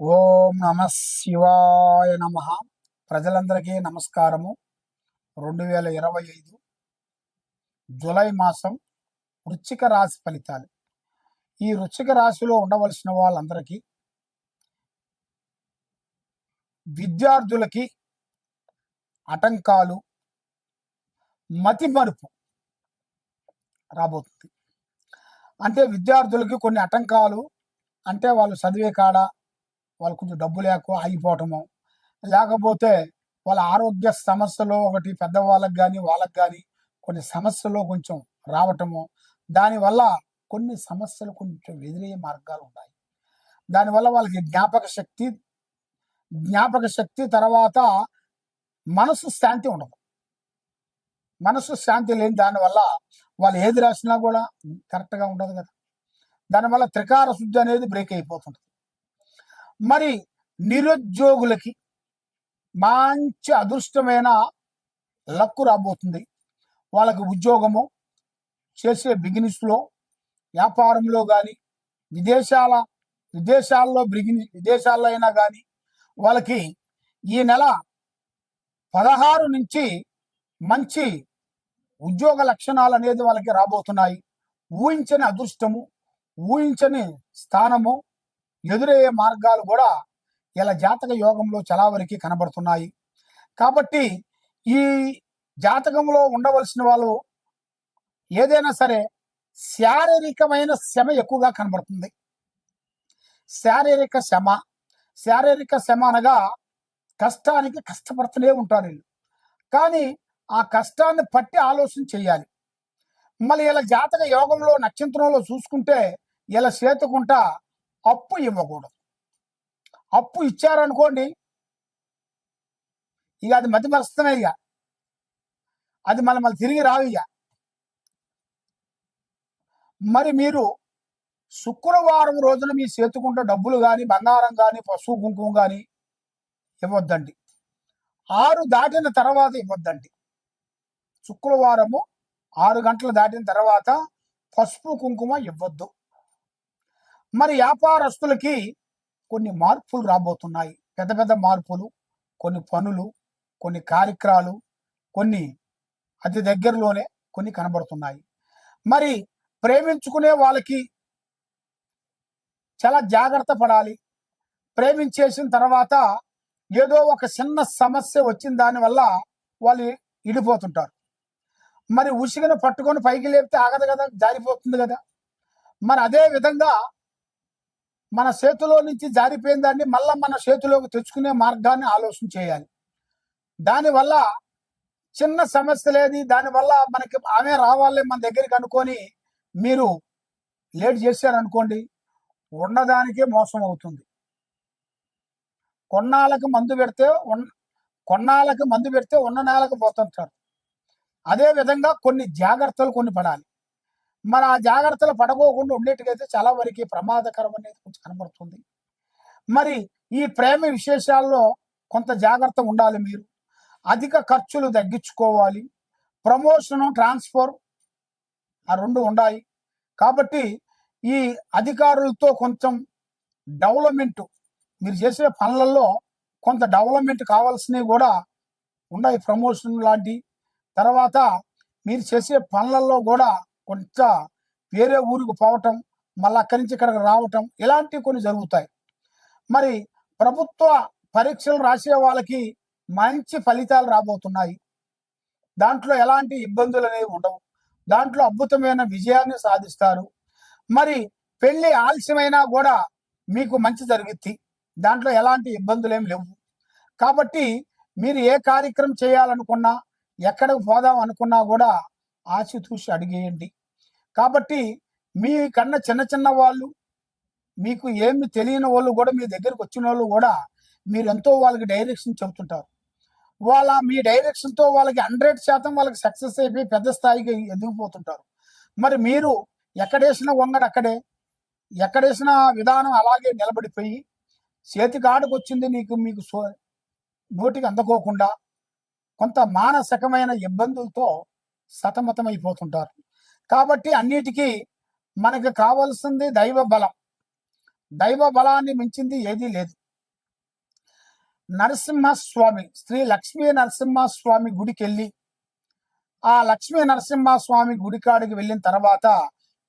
ఓం నమ శివాయ నమ. ప్రజలందరికీ నమస్కారము. రెండు వేల ఇరవై ఐదు జూలై మాసం వృచ్చిక రాశి ఫలితాలు. ఈ వృచ్చిక రాశిలో ఉండవలసిన వాళ్ళందరికీ విద్యార్థులకి ఆటంకాలు మతి మరుపు రాబోతుంది. అంటే విద్యార్థులకి కొన్ని ఆటంకాలు అంటే వాళ్ళు చదివే కాడ వాళ్ళు కొంచెం డబ్బు లేక ఆగిపోవటము. లేకపోతే వాళ్ళ ఆరోగ్య సమస్యలు ఒకటి పెద్దవాళ్ళకి కానీ వాళ్ళకి కానీ కొన్ని సమస్యలు కొంచెం రావటము. దానివల్ల కొన్ని సమస్యలు కొంచెం ఎదురయ్యే మార్గాలు ఉన్నాయి దానివల్ల వాళ్ళకి జ్ఞాపక శక్తి జ్ఞాపక శక్తి తర్వాత మనసు శాంతి ఉండదు. మనసు శాంతి లేని దానివల్ల వాళ్ళు ఏది రాసినా కూడా కరెక్ట్గా ఉండదు కదా. దానివల్ల త్రికార శుద్ధి అనేది బ్రేక్ అయిపోతుంది మరి నిరుద్యోగులకి మంచి అదృష్టమైన లక్కు రాబోతుంది. వాళ్ళకి ఉద్యోగము చేసే బిజినెస్లో వ్యాపారంలో కానీ విదేశాల విదేశాల్లో బిగిని విదేశాల్లో అయినా కానీ వాళ్ళకి ఈ నెల పదహారు నుంచి మంచి ఉద్యోగ లక్షణాలు అనేది వాళ్ళకి రాబోతున్నాయి. ఊహించని అదృష్టము ఊహించని స్థానము ఎదురయ్యే మార్గాలు కూడా ఇలా జాతక యోగంలో చాలా వరకు కనబడుతున్నాయి. కాబట్టి ఈ జాతకంలో ఉండవలసిన వాళ్ళు ఏదైనా సరే శారీరకమైన శ్రమ ఎక్కువగా కనబడుతుంది. శారీరక శ్రమ శారీరక శ్రమ అనగా కష్టానికి కష్టపడుతూనే ఉంటారు వీళ్ళు. కానీ ఆ కష్టాన్ని పట్టి ఆలోచన చేయాలి. మళ్ళీ ఇలా జాతక యోగంలో నక్షత్రంలో చూసుకుంటే ఇలా చేతుకుంటా అప్పు ఇవ్వకూడదు. అప్పు ఇచ్చారనుకోండి ఇక అది మధ్య మరుస్తమే ఇక. అది మళ్ళీ మళ్ళీ తిరిగి రావు ఇక. మరి మీరు శుక్రవారం రోజున మీ చేతుకుంటే డబ్బులు కానీ బంగారం కానీ పశువు కుంకుమ కానీ ఇవ్వద్దండి. ఆరు దాటిన తర్వాత ఇవ్వద్దండి. శుక్రవారము ఆరు గంటలు దాటిన తర్వాత పసుపు కుంకుమ ఇవ్వద్దు. మరి వ్యాపారస్తులకి కొన్ని మార్పులు రాబోతున్నాయి. పెద్ద పెద్ద మార్పులు కొన్ని పనులు కొన్ని కార్యక్రమాలు కొన్ని అతి దగ్గరలోనే కొన్ని కనబడుతున్నాయి. మరి ప్రేమించుకునే వాళ్ళకి చాలా జాగ్రత్త పడాలి. ప్రేమించేసిన తర్వాత ఏదో ఒక చిన్న సమస్య వచ్చిన దానివల్ల వాళ్ళు ఇడిపోతుంటారు. మరి ఉసిగను పట్టుకొని పైకి లేపితే ఆగదు కదా జారిపోతుంది కదా. మరి అదే విధంగా మన చేతిలో నుంచి జారిపోయిన దాన్ని మళ్ళా మన చేతిలోకి తెచ్చుకునే మార్గాన్ని ఆలోచన చేయాలి. దానివల్ల చిన్న సమస్య లేదు దానివల్ల మనకి ఆమె రావాలి మన దగ్గరికి అనుకొని మీరు లేట్ చేశారనుకోండి ఉన్నదానికే మోసం అవుతుంది. కొన్నాళ్ళకి మందు పెడితే కొన్నాళ్ళకి మందు పెడితే ఉన్న నేలకు పోతుంటారు. అదే విధంగా కొన్ని జాగ్రత్తలు కొన్ని పడాలి. మరి ఆ జాగ్రత్తలు పడకోకుండా ఉండేట్టుగైతే చాలా వరకు ప్రమాదకరం అనేది కొంచెం కనబడుతుంది. మరి ఈ ప్రేమ విశేషాల్లో కొంత జాగ్రత్త ఉండాలి మీరు. అధిక ఖర్చులు తగ్గించుకోవాలి. ప్రమోషను ట్రాన్స్ఫర్ ఆ రెండు ఉండాలి కాబట్టి ఈ అధికారులతో కొంచెం డెవలప్మెంట్ మీరు చేసే పనులలో కొంత డెవలప్మెంట్ కావాల్సినవి కూడా ఉన్నాయి ప్రమోషన్ లాంటి. తర్వాత మీరు చేసే పనులలో కూడా కొంత వేరే ఊరికి పోవటం మళ్ళీ అక్కడి నుంచి ఇక్కడికి రావటం ఇలాంటివి కొన్ని జరుగుతాయి. మరి ప్రభుత్వ పరీక్షలు రాసే వాళ్ళకి మంచి ఫలితాలు రాబోతున్నాయి. దాంట్లో ఎలాంటి ఇబ్బందులు అనేవి ఉండవు. దాంట్లో అద్భుతమైన విజయాన్ని సాధిస్తారు. మరి పెళ్ళి ఆలస్యమైనా కూడా మీకు మంచి జరుగుద్ది. దాంట్లో ఎలాంటి ఇబ్బందులు ఏమి లేవు. కాబట్టి మీరు ఏ కార్యక్రమం చేయాలనుకున్నా ఎక్కడికి పోదాం అనుకున్నా కూడా ఆచితూసి అడిగేయండి. కాబట్టి మీ కన్నా చిన్న చిన్న వాళ్ళు మీకు ఏమి తెలియని వాళ్ళు కూడా మీ దగ్గరికి వచ్చిన వాళ్ళు కూడా మీరు ఎంతో వాళ్ళకి డైరెక్షన్ చెబుతుంటారు. వాళ్ళ మీ డైరెక్షన్తో వాళ్ళకి హండ్రెడ్ శాతం వాళ్ళకి సక్సెస్ అయిపోయి పెద్ద స్థాయికి ఎదిగిపోతుంటారు. మరి మీరు ఎక్కడేసిన వంగడు అక్కడే. ఎక్కడేసిన విధానం అలాగే నిలబడిపోయి చేతికి ఆడకు వచ్చింది నీకు మీకు సో నోటికి అందుకోకుండా కొంత మానసికమైన ఇబ్బందులతో సతమతమైపోతుంటారు. కాబట్టి అన్నిటికీ మనకు కావాల్సింది దైవ బలం దైవ బలాన్ని మించింది ఏదీ లేదు. నరసింహస్వామి శ్రీ లక్ష్మీ నరసింహస్వామి గుడికి వెళ్ళి ఆ లక్ష్మీ నరసింహస్వామి గుడికాడికి వెళ్ళిన తర్వాత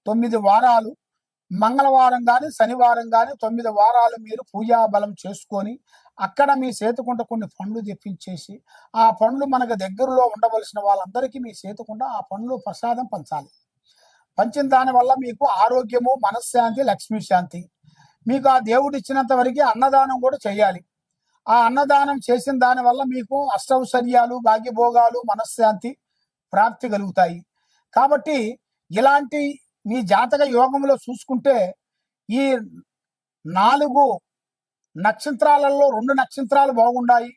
తొమ్మిది వారాలు మంగళవారం కానీ శనివారం కానీ తొమ్మిది వారాలు మీరు పూజా బలం చేసుకొని అక్కడ మీ సేతుకుంట కొన్ని పండ్లు తెప్పించేసి ఆ పండ్లు మనకు దగ్గరలో ఉండవలసిన వాళ్ళందరికీ మీ సేతుకుంట ఆ పండ్లు ప్రసాదం పంచాలి. పంచిన దానివల్ల మీకు ఆరోగ్యము మనశ్శాంతి లక్ష్మీ శాంతి. మీకు ఆ దేవుడు ఇచ్చినంత వరకు అన్నదానం కూడా చేయాలి. ఆ అన్నదానం చేసిన దానివల్ల మీకు అష్టౌశ్వర్యాలు భాగ్యభోగాలు మనశ్శాంతి ప్రాప్తి కలుగుతాయి. కాబట్టి ఇలాంటి మీ జాతక యోగంలో చూసుకుంటే ఈ నాలుగు నక్షత్రాలలో రెండు నక్షత్రాలు బాగుండాయి.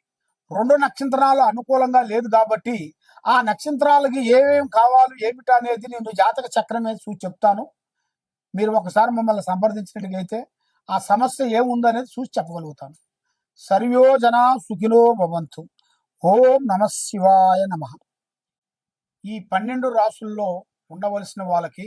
రెండు నక్షత్రాలు అనుకూలంగా లేదు కాబట్టి ఆ నక్షత్రాలకి ఏమేమి కావాలి ఏమిటి అనేది నేను జాతక చక్రం మీద చూసి చెప్తాను. మీరు ఒకసారి మమ్మల్ని సంప్రదించినట్టుగైతే ఆ సమస్య ఏముందనేది చూసి చెప్పగలుగుతాను. సర్వోజన సుఖినో భవంతు. ఓం నమ శివాయ నమ. ఈ పన్నెండు రాసుల్లో ఉండవలసిన వాళ్ళకి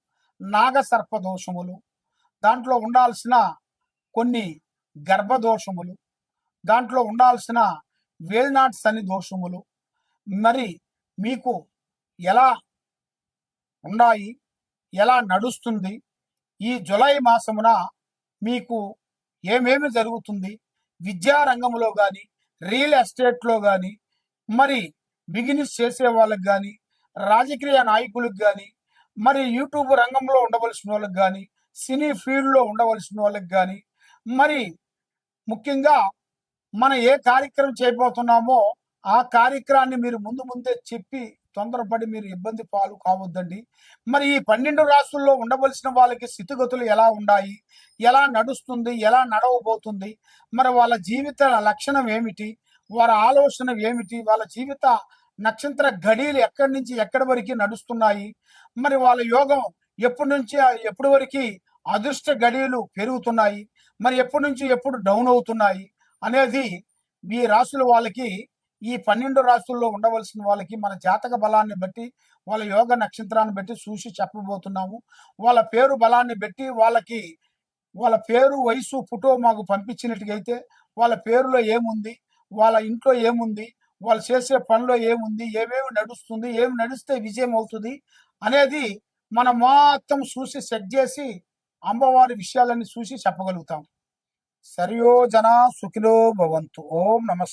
నాగసర్ప దోషములు దాంట్లో ఉండాల్సిన కొన్ని గర్భదోషములు. దాంట్లో ఉండాల్సిన వేల్నాట్ సని దోషములు. మరి మీకు ఎలా ఉన్నాయి? ఎలా నడుస్తుంది? ఈ జులై మాసమున మీకు ఏమేమి జరుగుతుంది? విద్యారంగంలో కానీ రియల్ ఎస్టేట్లో కానీ మరి బిజినెస్ చేసే వాళ్ళకి కానీ రాజకీయ నాయకులకు కానీ మరి యూట్యూబ్ రంగంలో ఉండవలసిన వాళ్ళకి కానీ సినీ ఫీల్డ్లో ఉండవలసిన వాళ్ళకి కానీ మరి ముఖ్యంగా మనం ఏ కార్యక్రమం చేయబోతున్నామో ఆ కార్యక్రమాన్ని మీరు ముందు ముందే చెప్పి తొందరపడి మీరు ఇబ్బంది పాలు కావద్దండి. మరి ఈ పన్నెండు రాష్ట్రాల్లో ఉండవలసిన వాళ్ళకి స్థితిగతులు ఎలా ఉన్నాయి? ఎలా నడుస్తుంది? ఎలా నడవబోతుంది? మరి వాళ్ళ జీవిత లక్షణం ఏమిటి? వారి ఆలోచన ఏమిటి? వాళ్ళ జీవిత నక్షత్ర ఘడీలు ఎక్కడి నుంచి ఎక్కడి వరకు నడుస్తున్నాయి? మరి వాళ్ళ యోగం ఎప్పటి నుంచి ఎప్పటి వరకు అదృష్ట ఘడీలు పెరుగుతున్నాయి? మరి ఎప్పటి నుంచి ఎప్పుడు డౌన్ అవుతున్నాయి? అనేది మీ రాసుల వాళ్ళకి ఈ పన్నెండు రాశుల్లో ఉండవలసిన వాళ్ళకి మన జాతక బలాన్ని బట్టి వాళ్ళ యోగ నక్షత్రాన్ని బట్టి చూసి చెప్పబోతున్నాము. వాళ్ళ పేరు బలాన్ని బట్టి వాళ్ళకి వాళ్ళ పేరు వయసు ఫోటో మాకు పంపించినట్టుగైతే వాళ్ళ పేరులో ఏముంది? వాళ్ళ ఇంట్లో ఏముంది? వాళ్ళు చేసే పనిలో ఏముంది ఏమేమి నడుస్తుంది ఏమి నడిస్తే విజయం అవుతుంది అనేది మనం మొత్తం చూసి సెట్ చేసి అమ్మవారి విషయాలన్నీ చూసి చెప్పగలుగుతాం. సరియో జన సుఖిలో భవంతు. ఓం నమ